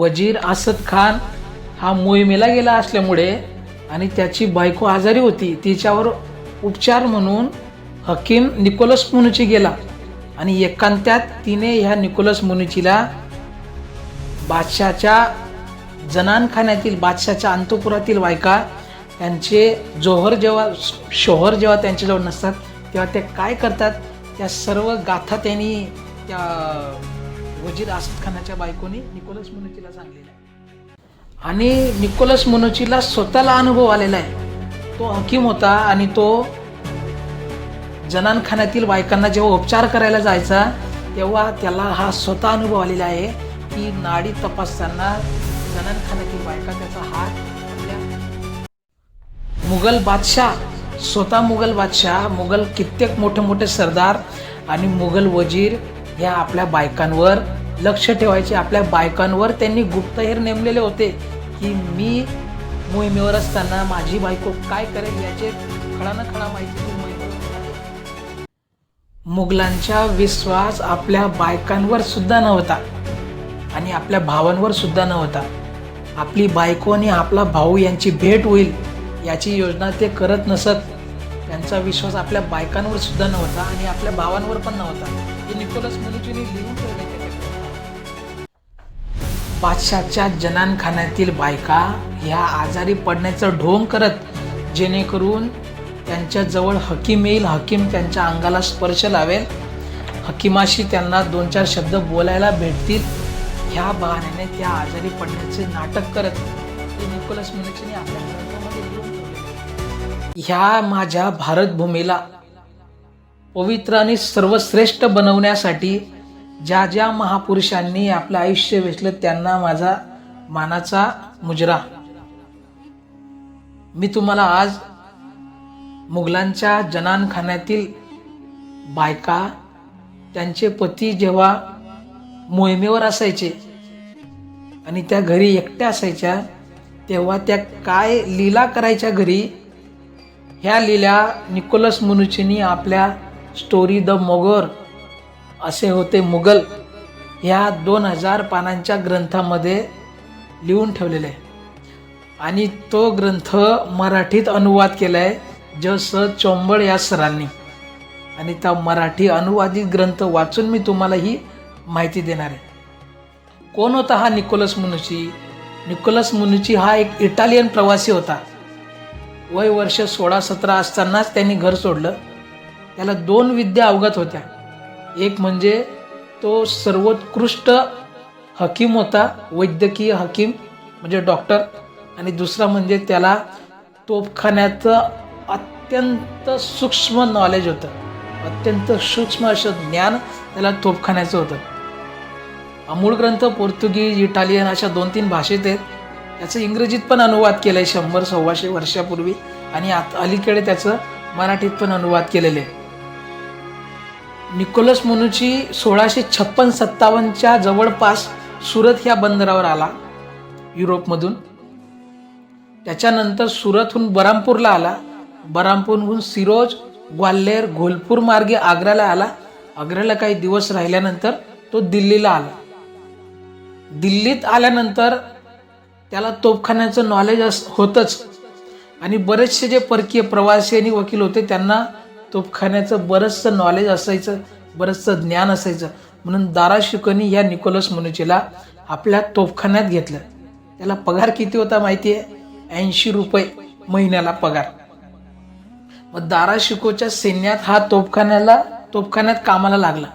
वजीर असद खान हा मोहिमेला गेला असल्यामुळे आणि त्याची बायको आजारी होती तिच्यावर उपचार म्हणून हकीम निकोलस मुनुची गेला. आणि एकांत्यात तिने ह्या निकोलस मुनुचीला बादशाच्या जनानखान्यातील बादशाच्या अंतपुरातील बायका त्यांचे जोहर जेव्हा शोहर जेव्हा त्यांच्याजवळ नसतात तेव्हा ते काय करतात? त्या सर्व गाथा त्यांनी त्या वजीर आसद खानाच्या बायकोनी निकोलस मुनोचीला सांगलेला आहे. आणि निकोलस मुनोचीला स्वतःला अनुभव आलेला आहे. तो हकीम होता आणि तो जनानखान्यातील बायकांना जेव्हा उपचार करायला जायचा तेव्हा त्याला हा स्वतः अनुभव आलेला आहे की नाडी तपासताना जनानखान्यातील बायका त्याचा हात मुघल बादशाह स्वतः मुघल बादशाह मुघल कित्येक मोठे मोठे सरदार आणि मुघल वजीर ह्या आपल्या बायकांवर लक्ष ठेवायचे. आपल्या बायकांवर त्यांनी गुप्तहेर नेमलेले होते की मी मोहिमेवर असताना माझी बायको काय करेल याचे खळानं खळा माहिती मुघलांचा विश्वास आपल्या बायकांवर सुद्धा नव्हता आणि आपल्या भावांवर सुद्धा नव्हता. आपली बायको आणि आपला भाऊ यांची भेट होईल याची योजना ते करत नसत. त्यांचा विश्वास आपल्या बायकांवर सुद्धा नव्हता आणि आपल्या भावांवर पण नव्हता. हे निकोलस मुलुचीने लिहून ठेवले बादशाच्या जनानखान्यातील बायका ह्या आजारी पडण्याचं ढोंग करत जेणेकरून त्यांच्याजवळ हकीम येईल. हकीम त्यांच्या अंगाला स्पर्श लावेल. हकीमाशी त्यांना दोन चार शब्द बोलायला भेटतील. ह्या बहाण्याने त्या आजारी पडण्याचे नाटक करत ते निकोलस मिनिक्सने आपल्या ह्या माझ्या भारतभूमीला पवित्र आणि सर्वश्रेष्ठ बनवण्यासाठी ज्या ज्या महापुरुषांनी आपलं आयुष्य वेचलं त्यांना माझा मानाचा मुजरा. मी तुम्हाला आज मुघलांच्या जनानखान्यातील बायका त्यांचे पती जेव्हा मोहिमेवर असायचे आणि त्या घरी एकट्या असायच्या तेव्हा त्या काय लीला करायच्या घरी ह्या लीला निकोलस मनुचीनी आपल्या स्टोरी द मोगोर असे होते मुघल ह्या दोन हजार पानांच्या ग्रंथामध्ये लिहून ठेवलेले. आहे आणि तो ग्रंथ मराठीत अनुवाद केला आहे ज स चोंबळ या सरांनी. आणि त्या मराठी अनुवादित ग्रंथ वाचून मी तुम्हाला ही माहिती देणार आहे. कोण होता हा निकोलस मुनुची? निकोलस मुनुची हा एक इटालियन प्रवासी होता. वय वर्ष सोळा सतरा असतानाच त्यांनी घर सोडलं. त्याला दोन विद्या अवगत होत्या. एक म्हणजे तो सर्वोत्कृष्ट हकीम होता वैद्यकीय हकीम म्हणजे डॉक्टर. आणि दुसरा म्हणजे त्याला तोफखान्याचं अत्यंत सूक्ष्म नॉलेज होतं. अत्यंत सूक्ष्म असं ज्ञान त्याला तोफखान्याचं होतं. अमूळ ग्रंथ पोर्तुगीज इटालियन अशा दोन तीन भाषेत आहेत. त्याचं इंग्रजीत पण अनुवाद केलं आहे शंभर सव्वाशे वर्षापूर्वी. आणि आत अलीकडे त्याचं मराठीत पण अनुवाद केलेले आहे. निकोलस मनुची सोळाशे छप्पन सत्तावन्नच्या जवळपास सुरत ह्या बंदरावर आला युरोपमधून. त्याच्यानंतर सुरतहून बरामपूरला आला. बरामपूरहून सिरोज ग्वाल्हेर घोलपूर मार्गे आग्र्याला आला. आग्र्याला काही दिवस राहिल्यानंतर तो दिल्लीला आला. दिल्लीत आल्यानंतर त्याला तोफखान्याचं नॉलेज अस होतंच. आणि बरेचसे जे परकीय प्रवासी आणि वकील होते त्यांना तोफखान्याचं बरंचसं नॉलेज असायचं बरंचसं ज्ञान असायचं. म्हणून दारा शुकनी या निकोलस मनुचीला आपल्या तोफखान्यात घेतलं. त्याला पगार किती होता माहिती आहे ऐंशी रुपये महिन्याला पगार. मग दारा शिकोच्या सैन्यात हा तोफखान्याला तोफखान्यात कामाला लागला.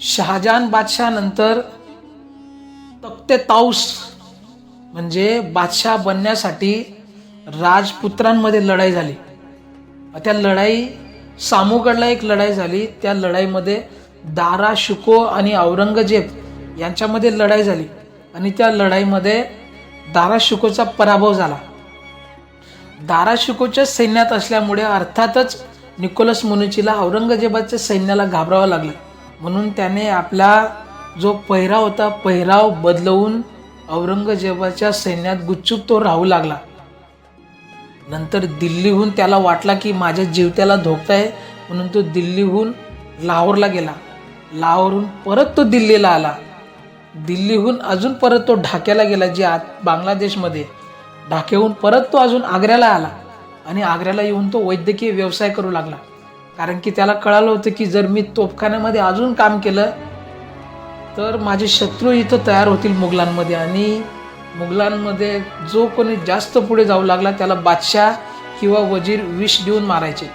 शहाजहान बादशाह नंतर तख्ते ताऊस म्हणजे बादशाह बनण्यासाठी राजपुत्रांमध्ये लढाई झाली. त्या लढाई सामूगडला एक लढाई झाली. त्या लढाईमध्ये दारा शुको आणि औरंगजेब यांच्यामध्ये लढाई झाली. आणि त्या लढाईमध्ये दारा शुकोचा पराभव झाला. दारा शुकोच्या सैन्यात असल्यामुळे अर्थातच निकोलस मुनुचीला औरंगजेबाच्या सैन्याला घाबरावं लागलं. म्हणून त्याने आपला जो पहिराव होता पहिराव बदलवून औरंगजेबाच्या सैन्यात गुपचूप तो राहू लागला. नंतर दिल्लीहून त्याला वाटला की माझ्या जीवत्याला धोका आहे म्हणून तो दिल्लीहून लाहोरला गेला. लाहोरहून परत तो दिल्लीला आला. दिल्लीहून अजून परत तो ढाक्याला गेला जे आत बांगलादेशमध्ये. ढाक्याहून परत तो अजून आग्र्याला आला आणि आग्र्याला येऊन तो वैद्यकीय व्यवसाय करू लागला. कारण की त्याला कळालं होतं की जर मी तोफखान्यामध्ये अजून काम केलं तर माझे शत्रू इथं तयार होतील मुघलांमध्ये आणि मुघलांमध्ये जो कोणी जास्त पुढे जाऊ लागला त्याला बादशाह किंवा वजीर विष देऊन मारायचे.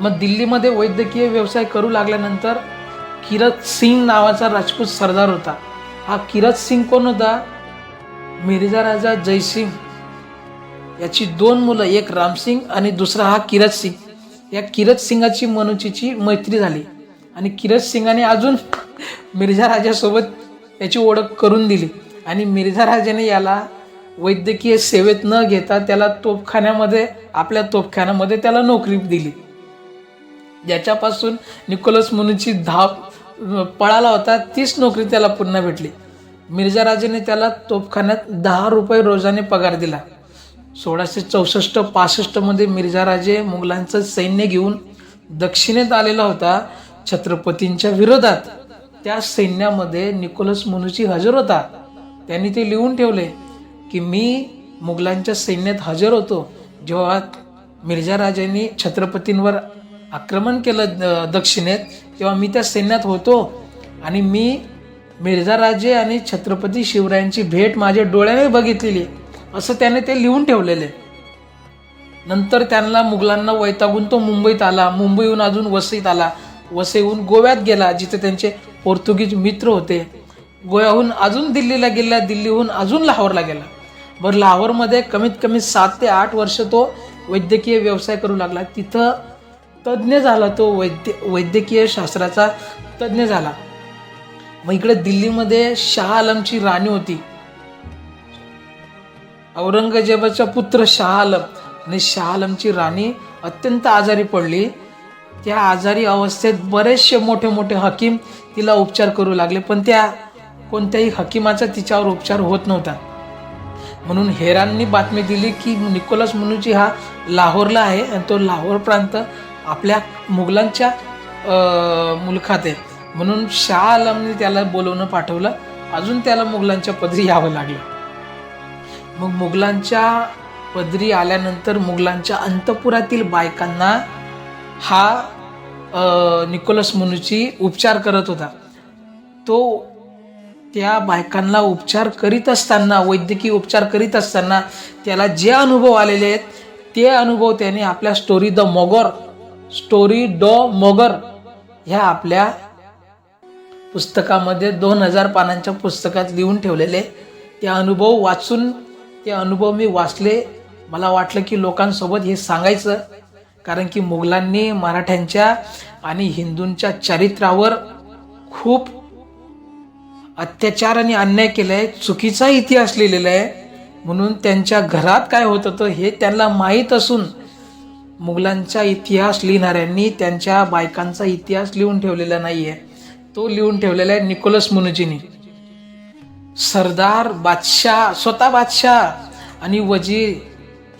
मग दिल्लीमध्ये वैद्यकीय व्यवसाय करू लागल्यानंतर किरत सिंग नावाचा राजपूत सरदार होता. हा किरत सिंग कोण होता? मिर्झा राजा जयसिंग. याची दोन मुलं एक रामसिंग आणि दुसरा हा किरत सिंग. या किरत सिंगाची मनुचीची मैत्री झाली. आणि किरत सिंगाने अजून मिर्झा राजासोबत याची ओळख करून दिली. आणि मिर्झा राजाने याला वैद्यकीय सेवेत न घेता त्याला तोफखान्यामध्ये आपल्या तोफखान्यामध्ये त्याला नोकरी दिली. ज्याच्यापासून निकोलस मुनूची धाव पळाला होता तीच नोकरी त्याला पुन्हा भेटली. मिर्झा राजाने त्याला तोफखान्यात दहा रुपये रोजाने पगार दिला. सोळाशे चौसष्ट पासष्टमध्ये मिर्झा राजे मुघलांचं सैन्य घेऊन दक्षिणेत आलेला होता छत्रपतींच्या विरोधात. त्या सैन्यामध्ये निकोलस मुनुची हजर होता. त्यांनी ते लिहून ठेवले की मी मुघलांच्या सैन्यात हजर होतो जेव्हा मिर्झा राजांनी छत्रपतींवर आक्रमण केलं द- दक्षिणेत तेव्हा मी त्या सैन्यात होतो आणि मी मिर्झा राजे आणि छत्रपती शिवरायांची भेट माझ्या डोळ्याने बघितलेली. असं त्याने ते लिहून ठेवलेले. नंतर त्यांना मुघलांना वैतागून तो मुंबईत आला. मुंबईहून अजून वसईत आला. वसईहून गोव्यात गेला जिथे त्यांचे पोर्तुगीज मित्र होते. गोव्याहून अजून दिल्लीला गेला दिल्लीहून अजून लाहोरला गेला. बरं लाहोरमध्ये कमीत कमी सात ते आठ वर्ष तो वैद्यकीय व्यवसाय करू लागला. तिथं तज्ज्ञ झाला तो वैद्य वैद्यकीय शास्त्राचा तज्ज्ञ झाला. मग इकडे दिल्लीमध्ये शाह आलमची राणी होती. औरंगजेबाचा पुत्र शाह आलम. आणि शाह आलमची राणी अत्यंत आजारी पडली. त्या आजारी अवस्थेत बरेचसे मोठे मोठे हकीम तिला उपचार करू लागले पण त्या कोणत्याही हकीमाचा तिच्यावर उपचार होत नव्हता. म्हणून हेरांनी बातमी दिली की निकोलस मनुजी हा लाहोरला आहे आणि तो लाहोर प्रांत आपल्या मुघलांच्या मुलखात आहे. म्हणून शाह आलमने त्याला बोलवणं पाठवलं. अजून त्याला मुघलांच्या पदरी यावं लागलं. मग मुघलांच्या पदरी आल्यानंतर मुघलांच्या अंतपुरातील बायकांना हा निकोलस मनुची उपचार करत होता. तो त्या बायकांना उपचार करीत असताना वैद्यकीय उपचार करीत असताना त्याला जे अनुभव आलेले आहेत ते अनुभव त्याने आपल्या स्टोरी द मोगर स्टोरी ड मोगर ह्या आपल्या पुस्तकामध्ये दोन हजार पानांच्या पुस्तकात लिहून ठेवलेले ते अनुभव वाचून ते अनुभव मी वाचले. मला वाटलं की लोकांसोबत हे सांगायचं. कारण की मुघलांनी मराठ्यांच्या आणि हिंदूंच्या चरित्रावर खूप अत्याचार आणि अन्याय केला आहे. चुकीचा इतिहास लिहिलेला आहे. म्हणून त्यांच्या घरात काय होत होतं हे त्यांना माहीत असून मुघलांचा इतिहास लिहिणाऱ्यांनी त्यांच्या बायकांचा इतिहास लिहून ठेवलेला नाही आहे तो लिहून ठेवलेला आहे निकोलस मुनुजीनी. सरदार बादशाह स्वतः बादशाह आणि वजीर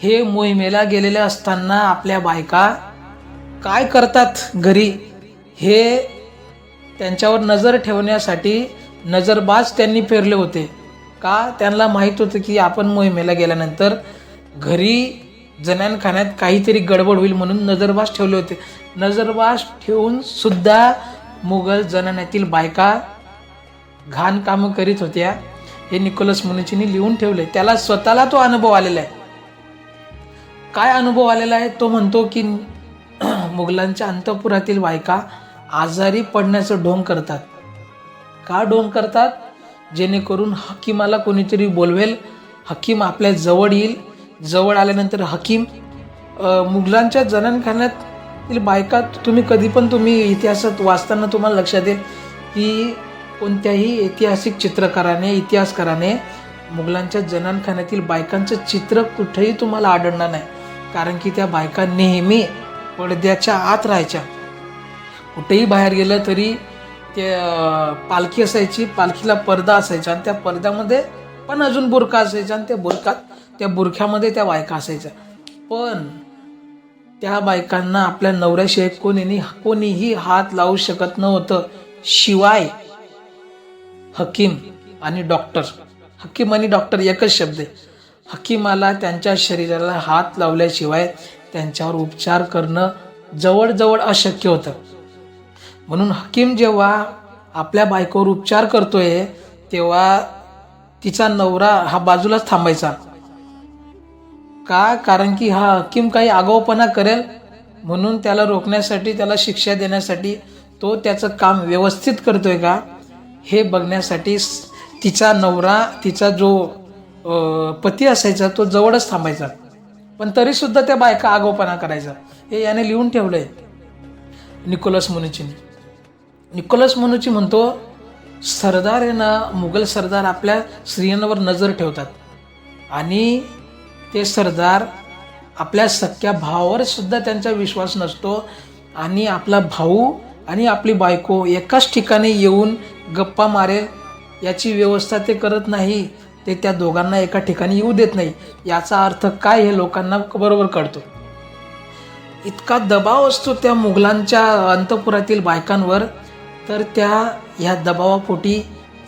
हे मोहिमेला गेलेले असताना आपल्या बायका काय करतात घरी हे त्यांच्यावर नजर ठेवण्यासाठी नजरबाज त्यांनी फेरले होते. का? त्यांना माहीत होतं की आपण मोहिमेला गेल्यानंतर घरी जनानखान्यात काहीतरी गडबड होईल म्हणून नजरबाज ठेवले होते. नजरबाज ठेवून सुद्धा मुघल जनान्यातील बायका घाण कामं करीत होत्या. हे निकोलस मुनिचीनी लिहून ठेवले त्याला स्वतःला तो अनुभव आलेला आहे. काय अनुभव आलेला आहे तो म्हणतो की मुघलांच्या अंतपुरातील बायका आजारी पडण्याचं ढोंग करतात. का ढोंग करतात? जेणेकरून हकीमाला कोणीतरी बोलवेल हकीम आपल्या जवळ येईल. जवळ आल्यानंतर हकीम मुघलांच्या जनानखान्यातील बायका तुम्ही कधी पण तुम्ही इतिहासात वाचताना तुम्हाला लक्षात येईल की कोणत्याही ऐतिहासिक चित्रकाराने इतिहासकाराने मुघलांच्या जनानखान्यातील बायकांचं चित्र कुठेही तुम्हाला आढळणार नाही. कारण की त्या बायका नेहमी पडद्याच्या आत राहायच्या. कुठेही बाहेर गेलं तरी ते पालखी असायची पालखीला पडदा असायचा आणि त्या पडद्यामध्ये पण अजून बुरका असायचा आणि त्या बुरखात त्या बुरख्यामध्ये त्या बायका असायच्या. पण त्या बायकांना आपल्या नवऱ्याशिवाय कोणीनी कोणीही हात लावू शकत नव्हतं. शिवाय हकीम आणि डॉक्टर. हकीम आणि डॉक्टर एकच शब्द आहे. हकीमाला त्यांच्या शरीराला हात लावल्याशिवाय त्यांच्यावर उपचार करणं जवळजवळ अशक्य होतं. म्हणून हकीम जेव्हा आपल्या बायकोवर उपचार करतोय तेव्हा तिचा नवरा हा बाजूलाच थांबायचा. का? कारण की हा हकीम काही आगाऊपणा करेल म्हणून त्याला रोखण्यासाठी त्याला शिक्षा देण्यासाठी तो त्याचं काम व्यवस्थित करतोय का? हे बघण्यासाठी तिचा नवरा तिचा जो पती असायचा तो जवळच थांबायचा. पण तरीसुद्धा त्या बायका आगोपणा करायचा. हे याने लिहून ठेवलं आहे निकोलस मुनुचीने. निकोलस मनुची म्हणतो सरदार आहे ना मुघल सरदार आपल्या स्त्रियांवर नजर ठेवतात. आणि ते सरदार आपल्या सख्या भावावर सुद्धा त्यांचा विश्वास नसतो. आणि आपला भाऊ आणि आपली बायको एकाच ठिकाणी येऊन गप्पा मारेल याची व्यवस्था ते करत नाही. ते त्या दोघांना एका ठिकाणी येऊ देत नाही. याचा अर्थ काय हे लोकांना बरोबर कळतो. इतका दबाव असतो त्या मुघलांच्या अंतपुरातील बायकांवर तर त्या ह्या दबावापोटी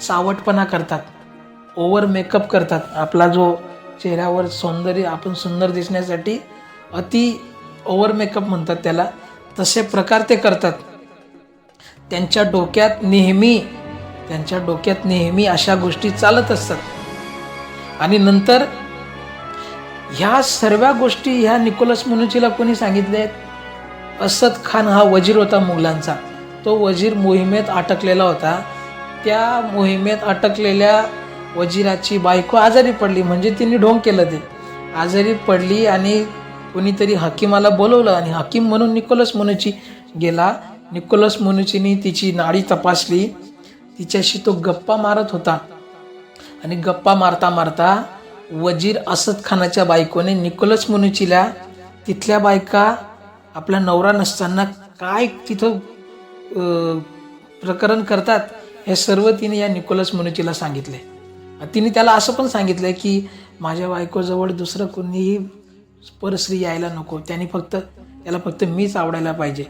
चावटपणा करतात. ओव्हर मेकअप करतात. आपला जो चेहऱ्यावर सौंदर्य आपण सुंदर दिसण्यासाठी अति ओव्हर मेकअप म्हणतात त्याला. तसे प्रकार ते करतात. त्यांच्या डोक्यात नेहमी त्यांच्या डोक्यात नेहमी अशा गोष्टी चालत असतात. आणि नंतर ह्या सर्व गोष्टी ह्या निकोलस मुनुचीला कोणी सांगितल्या आहेत? असद खान हा वजीर होता मुघलांचा. तो वजीर मोहिमेत अटकलेला होता. त्या मोहिमेत अटकलेल्या वजीराची बायको आजारी पडली. म्हणजे तिने ढोंग केलं ते. आजारी पडली आणि कोणीतरी हकीमाला बोलवलं आणि हकीम म्हणून निकोलस मुनुची गेला. निकोलस मुनुचीनी तिची नाडी तपासली. तिच्याशी तो गप्पा मारत होता. आणि गप्पा मारता मारता वजीर असद खानाच्या बायकोने निकोलस मुनुचीला तिथल्या बायका आपला नवरा नसताना काय तिथं प्रकरण करतात हे सर्व तिने या निकोलस मुनुचीला सांगितले. तिने त्याला असं पण सांगितलंय की माझ्या बायकोजवळ दुसरं कोणीही परस्त्री यायला नको. त्यांनी फक्त त्याला फक्त मीच आवडायला पाहिजे.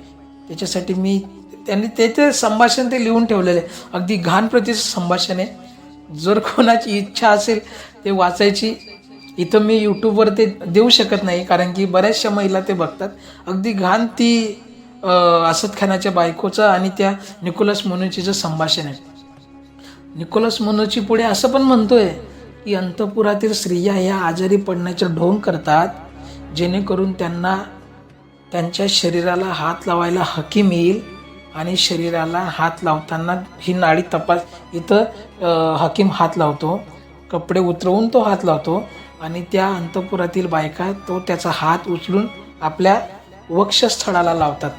त्याच्यासाठी मी त्यांनी त्याचे संभाषण ते लिहून ठेवलेले. आहे. अगदी घाण प्रतीचं संभाषण आहे. जर कोणाची इच्छा असेल ते वाचायची. इथं मी यूट्यूबवर ते देऊ शकत नाही कारण की बऱ्याचशा महिला ते बघतात. अगदी घाण ती असद खानाच्या बायकोचं आणि त्या निकोलस मुनुचीचं संभाषण आहे. निकोलस मनोची पुढे असं पण म्हणतोय की अंतपुरातील स्त्रिया ह्या आजारी पडण्याचे ढोंग करतात जेणेकरून त्यांना त्यांच्या शरीराला हात लावायला हकीम येईल आणि शरीराला हात लावताना ही नाडी तपास. इथं हकीम हात लावतो. कपडे उतरवून तो हात लावतो आणि त्या अंतपुरातील बायका तो त्याचा हात उचलून आपल्या वक्षस्थळाला लावतात.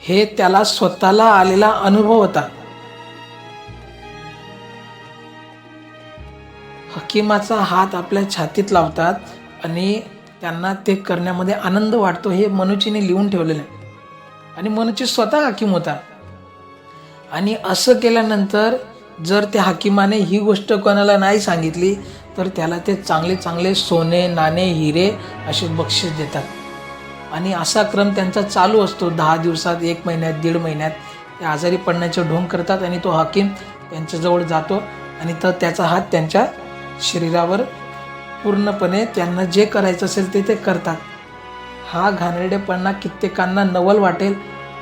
हे त्याला स्वतःला आलेला अनुभव होता. हकीमाचा हात आपल्या छातीत लावतात आणि त्यांना ते करण्यामध्ये आनंद वाटतो हे मनुचीने लिहून ठेवलेलं आहे. आणि मनची स्वतः हाकीम होता. आणि असं केल्यानंतर जर त्या हाकिमाने ही गोष्ट कोणाला नाही सांगितली तर त्याला ते चांगले चांगले सोने नाणे हिरे असे बक्षीस देतात. आणि असा क्रम त्यांचा चालू असतो. दहा दिवसात एक महिन्यात दीड महिन्यात ते आजारी पडण्याचे ढोंग करतात आणि तो हाकीम त्यांच्याजवळ जातो आणि तर त्याचा हात त्यांच्या शरीरावर पूर्णपणे त्यांना जे करायचं असेल ते ते करतात. हा घाणेरडेपणा कित्येकांना नवल वाटेल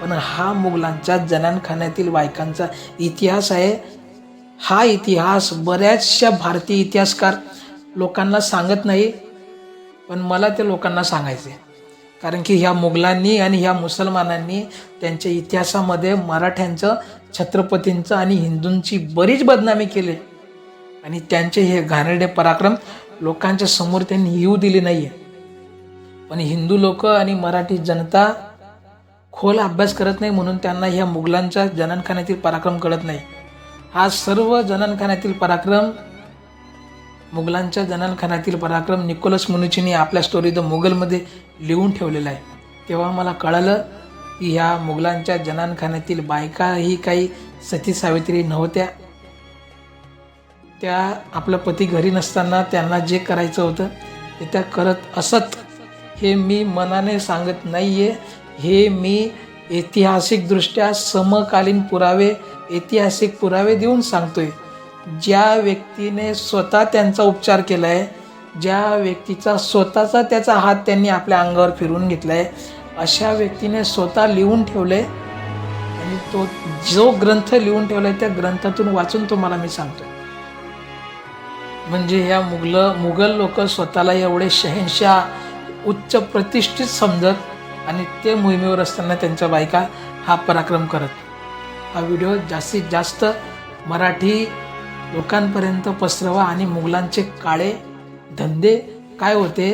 पण हा मुघलांच्या जनानखान्यातील बायकांचा इतिहास आहे. हा इतिहास बऱ्याचशा भारतीय इतिहासकार लोकांना सांगत नाही पण मला ते लोकांना सांगायचे कारण की ह्या मुघलांनी आणि ह्या मुसलमानांनी त्यांच्या इतिहासामध्ये मराठ्यांचं छत्रपतींचं आणि हिंदूंची बरीच बदनामी केली. आणि त्यांचे हे घाणेरडे पराक्रम लोकांच्या समोर त्यांनी येऊ दिले नाही आहे पण हिंदू लोक आणि मराठी जनता खोल अभ्यास करत नाही म्हणून त्यांना ह्या मुघलांच्या जनानखान्यातील पराक्रम कळत नाही. हा सर्व जनानखान्यातील पराक्रम मुघलांच्या जनानखान्यातील पराक्रम निकोलस मुनुचीने आपल्या स्टोरी द मुघलमध्ये लिहून ठेवलेला आहे. तेव्हा मला कळालं की ह्या मुघलांच्या जनानखान्यातील बायकाही काही सती सावित्री नव्हत्या. त्या आपला पती घरी नसताना त्यांना जे करायचं होतं ते त्या करत असत. हे मी मनाने सांगत नाही आहे हे मी ऐतिहासिकदृष्ट्या समकालीन पुरावे ऐतिहासिक पुरावे देऊन सांगतोय. ज्या व्यक्तीने स्वतः त्यांचा उपचार केला आहे ज्या व्यक्तीचा स्वतःचा त्याचा हात त्यांनी आपल्या अंगावर फिरवून आहे अशा व्यक्तीने स्वतः लिहून ठेवलं आहे आणि तो जो ग्रंथ लिहून ठेवला आहे त्या ग्रंथातून वाचून तुम्हाला मी सांगतो म्हणजे ह्या मुघल मुघल लोक स्वतःला एवढे शहनशाह उच्च प्रतिष्ठित समजत आणि ते मोहिमेवर असताना त्यांच्या बायका हा पराक्रम करत. हा व्हिडिओ जास्तीत जास्त मराठी लोकांपर्यंत पसरवा आणि मुघलांचे काळे धंदे काय होते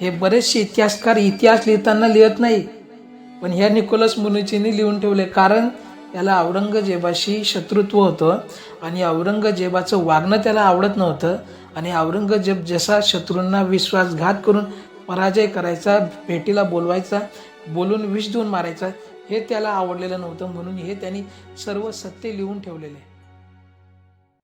हे बरेचसे इतिहासकार इतिहास लिहिताना लिहित नाही. पण ह्या निकोलस मुनुचीने लिहून ठेवले कारण त्याला औरंगजेबाशी शत्रुत्व होतं आणि औरंगजेबाचं वागणं त्याला आवडत नव्हतं आणि औरंगजेब जसा शत्रूंना विश्वासघात करून पराजय करायचा भेटीला बोलवायचा बोलून विष देऊन मारायचा हे त्याला आवडलेलं नव्हतं म्हणून हे त्यांनी सर्व सत्य लिहून ठेवलेले.